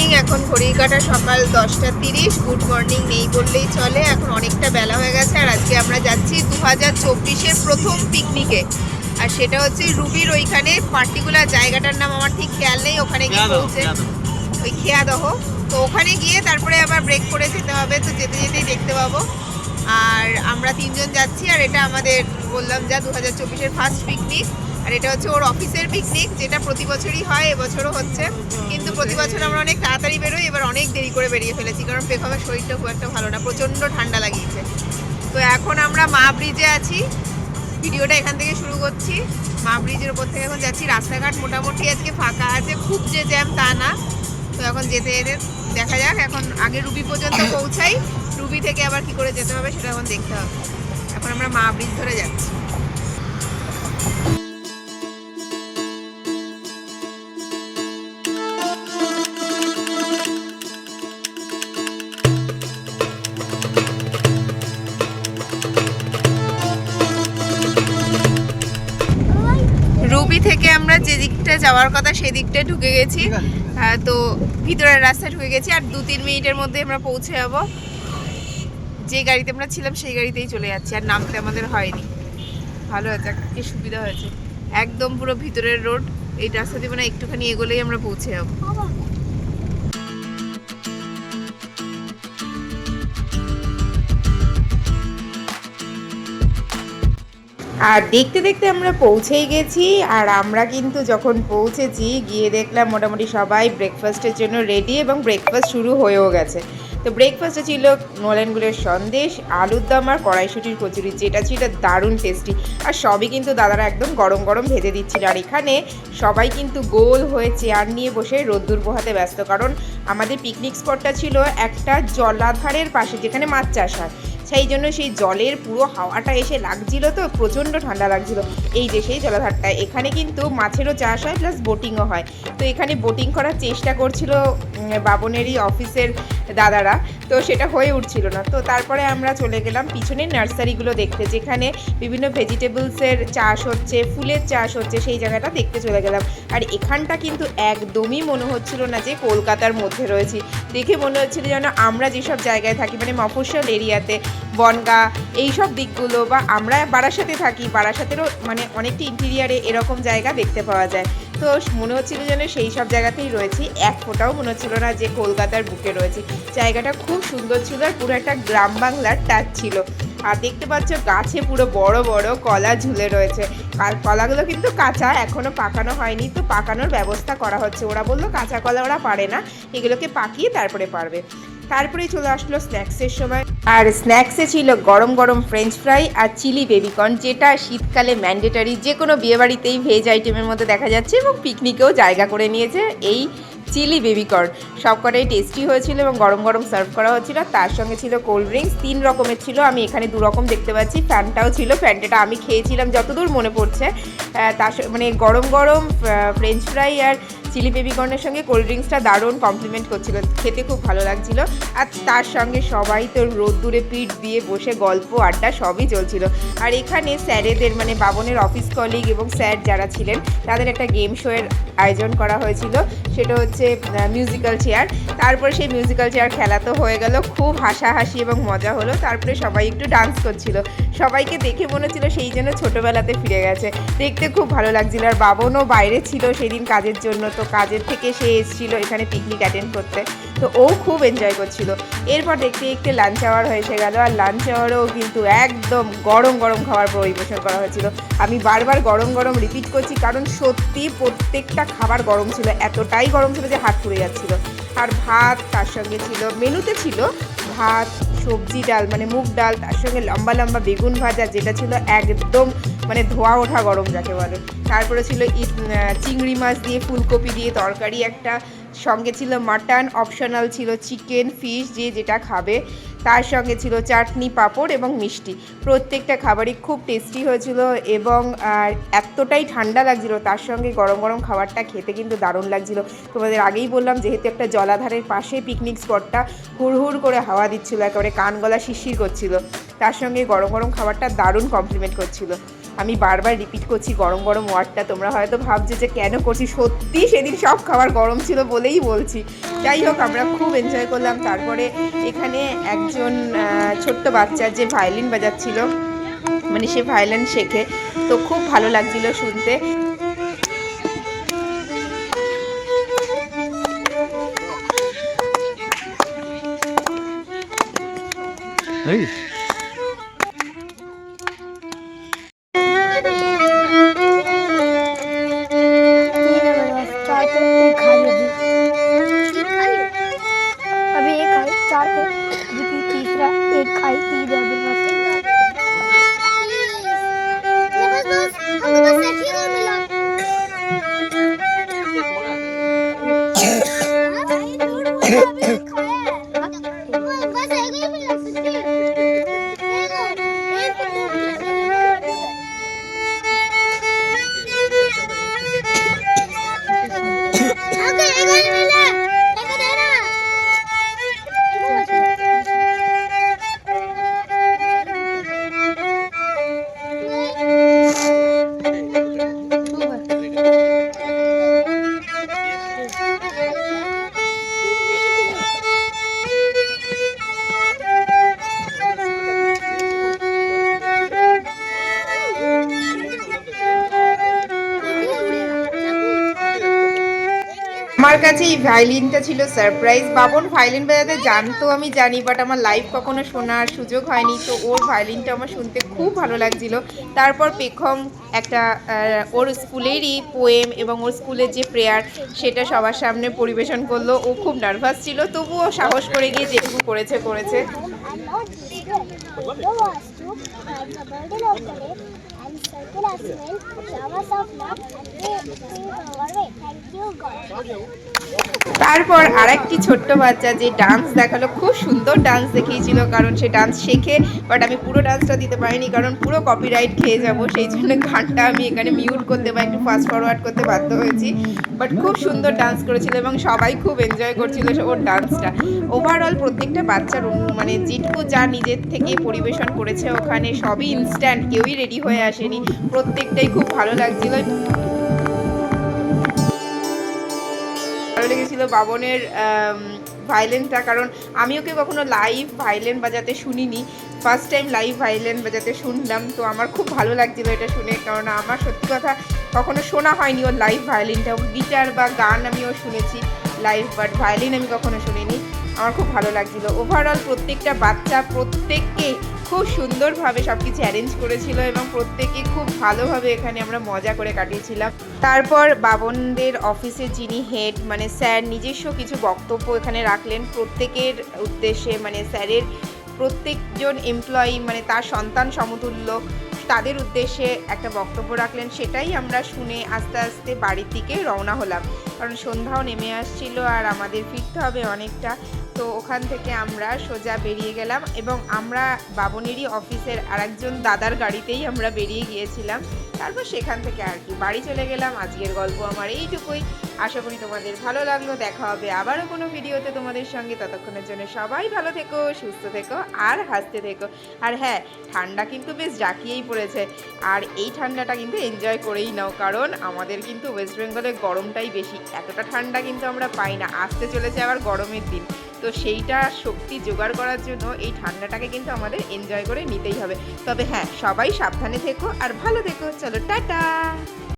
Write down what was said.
Morning এখন ঘড়ির কাটা সকাল দশটা তিরিশ গুড মর্নিং নেই বললেই চলে এখন অনেকটা বেলা হয়ে গেছে আর আজকে আমরা যাচ্ছি দু হাজার চব্বিশের প্রথম পিকনিকে আর সেটা হচ্ছে রুবির ওইখানে পার্টিকুলার জায়গাটার নাম আমার ঠিক খেয়াল নেই ওখানে গিয়ে পৌঁছে ওই খেয়াদহ। তো ওখানে গিয়ে তারপরে আবার ব্রেক করে যেতে হবে তো যেতে যেতেই দেখতে পাবো। আর আমরা তিনজন যাচ্ছি আর এটা আমাদের বললাম যা দু হাজার চব্বিশের ফার্স্ট পিকনিক আর এটা হচ্ছে ওর অফিসের পিকনিক যেটা প্রতি বছরই হয়, এবছরও হচ্ছে। কিন্তু প্রতি বছর আমরা অনেক তাড়াতাড়ি বেরোই, এবার অনেক দেরি করে বেরিয়ে ফেলেছি, কারণ পেখমের শরীরটা খুব একটা ভালো না, প্রচণ্ড ঠান্ডা লাগিয়েছে। তো এখন আমরা মা ব্রিজে আছি। ভিডিওটা এখান থেকে শুরু করছি। মা ব্রিজের উপর থেকে এখন যাচ্ছি। রাস্তাঘাট মোটামুটি আজকে ফাঁকা আছে, খুব যে জ্যাম তা না। তো এখন যেতে যেতে দেখা যাক, এখন আগে রুবি পর্যন্ত পৌঁছাই। রুবি থেকে আবার কি করে যেতে হবে সেটা এখন দেখতে হবে। এখন আমরা মা ব্রিজ ধরে যাচ্ছি। দিকটা যাওয়ার কথা সেদিকটা ঢুকে গেছি। হ্যাঁ, তো ভিতরের রাস্তায় ঢুকে গেছি আর দু তিন মিনিটের মধ্যে আমরা পৌঁছে যাব। যে গাড়িতে আমরা ছিলাম সেই গাড়িতেই চলে যাচ্ছি আর নামতে আমাদের হয়নি। ভালো হয়েছে কি সুবিধা হয়েছে। একদম পুরো ভিতরের রোড এই রাস্তা দিয়ে মানে একটুখানি এগোলেই আমরা পৌঁছে যাব। আর দেখতে দেখতে আমরা পৌঁছেই গেছি, আর আমরা কিন্তু যখন পৌঁছেছি গিয়ে দেখলাম মোটামুটি সবাই ব্রেকফাস্টের জন্য রেডি এবং ব্রেকফাস্ট শুরু হয়েও গেছে। তো ব্রেকফাস্টে ছিল নলেনগুলের সন্দেশ, আলুর দম আর কড়াইশুটির কচুরি, যেটা ছিল দারুণ টেস্টি আর সবই কিন্তু দাদারা একদম গরম গরম ভেজে দিচ্ছিল। আর এখানে সবাই কিন্তু গোল হয়ে চেয়ার নিয়ে বসে রোদ্দুর পোহাতে ব্যস্ত। কারণ আমাদের পিকনিক স্পটটা ছিল একটা জলাধারের পাশে, যেখানে মাছ চাষ হয়। সেই জন্য সেই জলের পুরো হাওয়াটা এসে লাগছিল তো, প্রচণ্ড ঠান্ডা লাগছিল। এই যে সেই জলাধারটা, এখানে কিন্তু মাছেরও চাষ হয় প্লাস বোটিংও হয়। তো এখানে বোটিং করার চেষ্টা করছিল বাবনেরই অফিসের দাদারা। তো সেটা হয়ে উঠছিল না। তো তারপরে আমরা চলে গেলাম পিছনে নার্সারিগুলো দেখতে, যেখানে বিভিন্ন ভেজিটেবলসের চাষ হচ্ছে, ফুলের চাষ হচ্ছে, সেই জায়গাটা দেখতে চলে গেলাম। আর এখানটা কিন্তু একদমই মনে হচ্ছিল না যে কলকাতার মধ্যে রয়েছি। দেখে মনে হচ্ছিল যেন আমরা যেসব জায়গায় থাকি মানে মফস্বল এরিয়াতে বনগা এই সব দিকগুলো বা আমরা বারাসাতে থাকি, বারাসাতেরও মানে অনেকটা ইন্টেরিয়ারে এরকম জায়গা দেখতে পাওয়া যায়। তো মনে হচ্ছিল যেন সেই সব জায়গাতেই রয়েছি, এক ফোঁটাও মনে হচ্ছিল না যে কলকাতার বুকে রয়েছে। জায়গাটা খুব সুন্দর ছিল আর পুরো একটা গ্রাম বাংলার টাচ ছিল। আর দেখতে পাচ্ছ গাছে পুরো বড় বড় কলা ঝুলে রয়েছে। আর কলাগুলো কিন্তু কাঁচা এখনও পাকানো হয়নি। তো পাকানোর ব্যবস্থা করা হচ্ছে। ওরা বলল কাঁচা কলা ওরা পারে না, এগুলোকে পাকিয়ে তারপরে পারবে। তারপরেই চলে আসলো স্ন্যাক্সের সময়। আর স্ন্যাক্সে ছিল গরম গরম ফ্রেঞ্চ ফ্রাই আর চিলি বেবিকর্ন যেটা শীতকালে ম্যান্ডেটারি যে কোনো বিয়েবাড়িতেই ভেজ আইটেমের মধ্যে দেখা যাচ্ছে এবং পিকনিকেও জায়গা করে নিয়েছে এই চিলি বেবিকর্ন সবকটাই টেস্টি হয়েছিল এবং গরম গরম সার্ভ করা হচ্ছিল। তার সঙ্গে ছিল কোল্ড ড্রিঙ্কস তিন রকমের ছিল। আমি এখানে দু রকম দেখতে পাচ্ছি। ফ্যানটাও ছিল। ফ্যানটাটা আমি খেয়েছিলাম যতদূর মনে পড়ছে। তার মানে গরম গরম ফ্রেঞ্চ ফ্রাই আর চিলি বেবিকর্নের সঙ্গে কোল্ড ড্রিঙ্কসটা দারুণ কমপ্লিমেন্ট করছিল, খেতে খুব ভালো লাগছিল। আর তার সঙ্গে সবাই তো রোদ্দুরে পিঠ দিয়ে বসে গল্প, আড্ডা সবই চলছিল। আর এখানে স্যারেদের মানে বাবনের অফিস কলিগ এবং স্যার যারা ছিলেন, তাদের একটা গেম শোয়ের আয়োজন করা হয়েছিল। সেটা হচ্ছে মিউজিক্যাল চেয়ার তারপরে সেই মিউজিক্যাল চেয়ার খেলা তো হয়ে গেল, খুব হাসাহাসি এবং মজা হলো। তারপরে সবাই একটু ডান্স করছিল। সবাইকে দেখে মনে হচ্ছিল সেই জন্য ছোটোবেলাতে ফিরে গেছে। দেখতে খুব ভালো লাগছিল। আর বাবনও বাইরে ছিল সেদিন কাজের জন্য, তো কাজের থেকে সে এসেছিল এখানে পিকনিক অ্যাটেন্ড করতে। তো ও খুব এনজয় করছিল। এরপর দেখতে দেখতে লাঞ্চ আওয়ার হয়েছে গেল। আর লাঞ্চ আওয়ারেও কিন্তু একদম গরম গরম খাবার পরিবেশন করা হয়েছিল। আমি বারবার গরম গরম রিপিট করছি কারণ সত্যি প্রত্যেকটা খাবার গরম ছিল। এতটাই গরম ছিল যে হাত পুড়ে যাচ্ছিল। আর ভাত তার সঙ্গে ছিল। মেনুতে ছিল ভাত, সবজি ডাল মানে মুগ ডাল, তার সঙ্গে লম্বা লম্বা বেগুন ভাজা, যেটা ছিল একদম মানে ধোয়া ওঠা গরম, যাকে বলে। তারপরে ছিল চিংড়ি মাছ দিয়ে ফুলকপি দিয়ে তরকারি একটা সঙ্গে ছিল মাটন অপশনাল ছিল চিকেন ফিশ যে যেটা খাবে। তার সঙ্গে ছিল চাটনি, পাঁপড় এবং মিষ্টি। প্রত্যেকটা খাবারই খুব টেস্টি হয়েছিল এবং এতটাই ঠান্ডা লাগছিল, তার সঙ্গে গরম গরম খাবারটা খেতে কিন্তু দারুণ লাগছিল। তোমাদের আগেই বললাম, যেহেতু একটা জলাধারের পাশে পিকনিক স্পটটা হুড়হুড় করে হাওয়া দিচ্ছিল, একেবারে কান গলা শিরশির করছিল, তার সঙ্গে গরম গরম খাবারটা দারুণ কমপ্লিমেন্ট করছিল। আমি বারবার রিপিট করছি, গরম গরম ওয়ার্ডটা তোমরা হয়তো ভাবছ যে কেন করছি? সত্যি সেদিন সব খাবার গরম ছিল বলেই বলছি। যাই হোক, আমরা খুব এনজয় করলাম। তারপরে এখানে একজন ছোট্ট বাচ্চা যে ভায়োলিন বাজাচ্ছিল মানে সে ভায়োলিন শেখে। তো খুব ভালো লাগছিল শুনতে। এই kite diyebilirim. আমার কাছে এই ভায়োলিনটা ছিল সারপ্রাইজ বাবন ভায়োলিন বাজাতে জানতো আমি জানি বাট আমার লাইভ কখনো শোনার সুযোগ হয়নি তো ওর ভায়োলিনটা আমার শুনতে খুব ভালো লাগছিল তারপর পেখম একটা ওর স্কুলেরই পোয়েম এবং ওর স্কুলের যে প্রেয়ার সেটা সবার সামনে পরিবেশন করল ও খুব নার্ভাস ছিল তবুও সাহস করে গিয়ে যেটুকু করেছে করেছে Showers of love and way. Thank you, God. তারপর আরেকটি ছোট্ট বাচ্চা যে ডান্স দেখাল খুব সুন্দর ডান্স দেখিয়েছিল কারণ সে ডান্স শেখে বাট আমি পুরো ডান্সটা দিতে পারিনি কারণ পুরো কপিরাইট খেয়ে যাব সেই জন্য গানটা আমি এখানে মিউট করতে বা একটু ফাস্ট ফরওয়ার্ড করতে বাধ্য হয়েছি বাট খুব সুন্দর ডান্স করেছিল এবং সবাই খুব এনজয় করছিল ওর ডান্সটা ওভারঅল প্রত্যেকটা বাচ্চার মানে যেটুকু যা নিজের থেকে পরিবেশন করেছে ওখানে সবই ইনস্ট্যান্ট কেউই রেডি হয়ে আসেনি প্রত্যেকটাই খুব ভালো লাগছিল। ভালো লেগেছিল বাবনের ভাইলেনটা কারণ আমি ওকে কখনো লাইভ ভাইলেন বাজাতে শুনিনি। ফার্স্ট টাইম লাইভ ভাইলেন বাজাতে শুনলাম, তো আমার খুব ভালো লাগছিল এটা শুনে, কারণ আমার সত্যি কথা কখনো শোনা হয়নি ওর লাইভ ভায়োলিনটা ওর গিটার বা গান আমিও শুনেছি লাইভ বাট ভায়োলিন আমি কখনো শুনিনি। আমার খুব ভালো লাগছিল। ওভারঅল প্রত্যেকটা বাচ্চা, প্রত্যেককে খুব সুন্দরভাবে সব কিছু অ্যারেঞ্জ করেছিল এবং প্রত্যেকে খুব ভালোভাবে এখানে আমরা মজা করে কাটিয়েছিলাম। তারপর বাবনদের অফিসে যিনি হেড মানে স্যার নিজস্ব কিছু বক্তব্য এখানে রাখলেন প্রত্যেকের উদ্দেশ্যে মানে স্যারের প্রত্যেকজন এমপ্লয়ি মানে তার সন্তান সমতুল্য, তাদের উদ্দেশ্যে একটা বক্তব্য রাখলেন। সেটাই আমরা শুনে আস্তে আস্তে বাড়ির দিকে রওনা হলাম। কারণ সন্ধ্যাও নেমে আসছিল আর আমাদের ফিরতে হবে অনেকটা। তো ওখান থেকে আমরা সোজা বেরিয়ে গেলাম এবং আমরা বাবনেরই অফিসের আরেকজন দাদার গাড়িতেই আমরা বেরিয়ে গিয়েছিলাম। তারপর সেখান থেকে আর কি, বাড়ি চলে গেলাম। আজকের গল্প আমার এইটুকুই। আশা করি তোমাদের ভালো লাগল। দেখা হবে আবারও কোনো ভিডিওতে তোমাদের সঙ্গে। ততক্ষণের জন্য সবাই ভালো থেকো, সুস্থ থেকো আর হাসতে থেকো। আর হ্যাঁ ঠান্ডা কিন্তু বেশ জাকিয়েই পড়েছে। আর এই ঠান্ডাটা কিন্তু এনজয় করেই নাও, কারণ আমাদের কিন্তু ওয়েস্ট বেঙ্গলে গরমটাই বেশি। এতটা ঠান্ডা কিন্তু আমরা পাই না। আসতে চলেছে আবার গরমের দিন। তো সেইটা শক্তি জোগাড় করার জন্য এই ঠান্ডাটাকে কিন্তু আমাদের এনজয় করে নিতেই হবে। তবে হ্যাঁ সবাই সাবধানে থেকো আর ভালো থেকো। চলো, টাটা!